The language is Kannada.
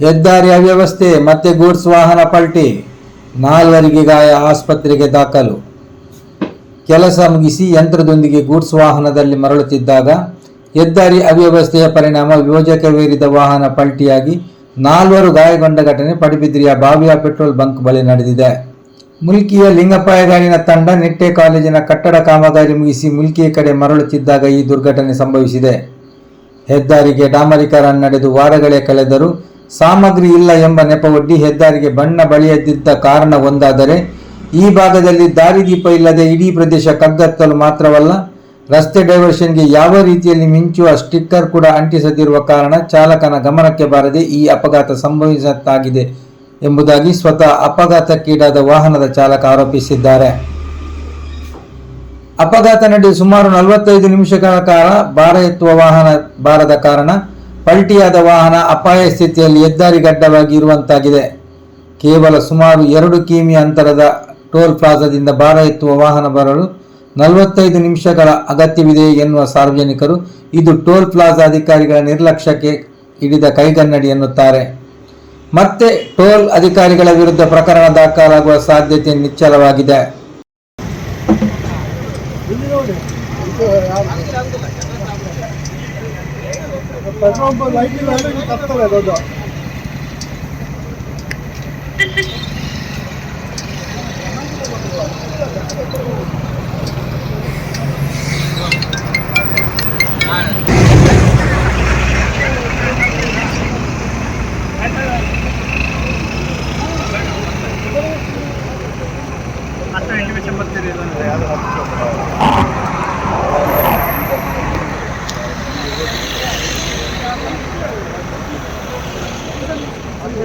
ಹೆದ್ದಾರಿ ಅವ್ಯವಸ್ಥೆ ಮತ್ತೆ ಗೂಡ್ಸ್ ವಾಹನ ಪಲ್ಟಿ, ನಾಲ್ವರಿಗೆ ಗಾಯ ಆಸ್ಪತ್ರೆಗೆ ದಾಖಲು. ಕೆಲಸ ಮುಗಿಸಿ ಯಂತ್ರದೊಂದಿಗೆ ಗೂಡ್ಸ್ ವಾಹನದಲ್ಲಿ ಮರಳುತ್ತಿದ್ದಾಗ ಹೆದ್ದಾರಿ ಅವ್ಯವಸ್ಥೆಯ ಪರಿಣಾಮ ಯೋಜಕವೇರಿದ ವಾಹನ ಪಲ್ಟಿಯಾಗಿ ನಾಲ್ವರು ಗಾಯಗೊಂಡ ಘಟನೆ ಪಡುಬಿದ್ರಿಯ ಬಾವಿಯ ಪೆಟ್ರೋಲ್ ಬಂಕ್ ಬಳಿ ನಡೆದಿದೆ. ಮುಲ್ಕಿಯ ಲಿಂಗಪ್ಪಾಯಗಾಡಿನ ತಂಡ ನಿಟ್ಟೆ ಕಾಲೇಜಿನ ಕಟ್ಟಡ ಕಾಮಗಾರಿ ಮುಗಿಸಿ ಮುಲ್ಕಿಯ ಕಡೆ ಮರಳುತ್ತಿದ್ದಾಗ ಈ ದುರ್ಘಟನೆ ಸಂಭವಿಸಿದೆ. ಹೆದ್ದಾರಿಗೆ ಡಾಮರಿಕರನ್ನು ನಡೆದು ವಾರಗಳೇ ಕಳೆದರೂ ಸಾಮಗ್ರಿ ಇಲ್ಲ ಎಂಬ ನೆಪವೊಡ್ಡಿ ಹೆದ್ದಾರಿಗೆ ಬಣ್ಣ ಬಳಿಯದಿದ್ದ ಕಾರಣ ಒಂದಾದರೆ, ಈ ಭಾಗದಲ್ಲಿ ದಾರಿದೀಪ ಇಲ್ಲದೆ ಇಡೀ ಪ್ರದೇಶ ಕಗ್ಗತ್ತಲು ಮಾತ್ರವಲ್ಲ, ರಸ್ತೆ ಡೈವರ್ಷನ್ಗೆ ಯಾವ ರೀತಿಯಲ್ಲಿ ಮಿಂಚುವ ಸ್ಟಿಕ್ಕರ್ ಕೂಡ ಅಂಟಿಸದಿರುವ ಕಾರಣ ಚಾಲಕನ ಗಮನಕ್ಕೆ ಬಾರದೆ ಈ ಅಪಘಾತ ಸಂಭವಿಸತ್ತಾಗಿದೆ ಎಂಬುದಾಗಿ ಸ್ವತಃ ಅಪಘಾತಕ್ಕೀಡಾದ ವಾಹನದ ಚಾಲಕ ಆರೋಪಿಸಿದ್ದಾರೆ. ಅಪಘಾತ ನಡೆದು ಸುಮಾರು ನಲವತ್ತೈದು ನಿಮಿಷಗಳ ಕಾಲ ಭಾರ ಎತ್ತುವ ವಾಹನ ಬಾರದ ಕಾರಣ ಪಲ್ಟಿಯಾದ ವಾಹನ ಅಪಾಯ ಸ್ಥಿತಿಯಲ್ಲಿ ಹೆದ್ದಾರಿ ಗಡ್ಡವಾಗಿ ಇರುವಂತಾಗಿದೆ. ಕೇವಲ ಸುಮಾರು ಎರಡು ಕಿಮಿ ಅಂತರದ ಟೋಲ್ ಪ್ಲಾಜಾದಿಂದ ಭಾರ ಎತ್ತುವ ವಾಹನ ಬರಲು ನಲವತ್ತೈದು ನಿಮಿಷಗಳ ಅಗತ್ಯವಿದೆ ಎನ್ನುವ ಸಾರ್ವಜನಿಕರು ಇದು ಟೋಲ್ ಪ್ಲಾಜಾ ಅಧಿಕಾರಿಗಳ ನಿರ್ಲಕ್ಷ್ಯಕ್ಕೆ ಹಿಡಿದ ಕೈಗನ್ನಡಿ ಎನ್ನುತ್ತಾರೆ. ಮತ್ತೆ ಟೋಲ್ ಅಧಿಕಾರಿಗಳ ವಿರುದ್ಧ ಪ್ರಕರಣ ದಾಖಲಾಗುವ ಸಾಧ್ಯತೆ ನಿಚ್ಚಳವಾಗಿದೆ. पेट्रोल पर लाइट नहीं लगा कि कब तक है दादा ಹತ್ತು ಎಂಟು ವಿಷಯ ಬರ್ತೀರಿ ಇಲ್ಲ ಯಾವ್ದು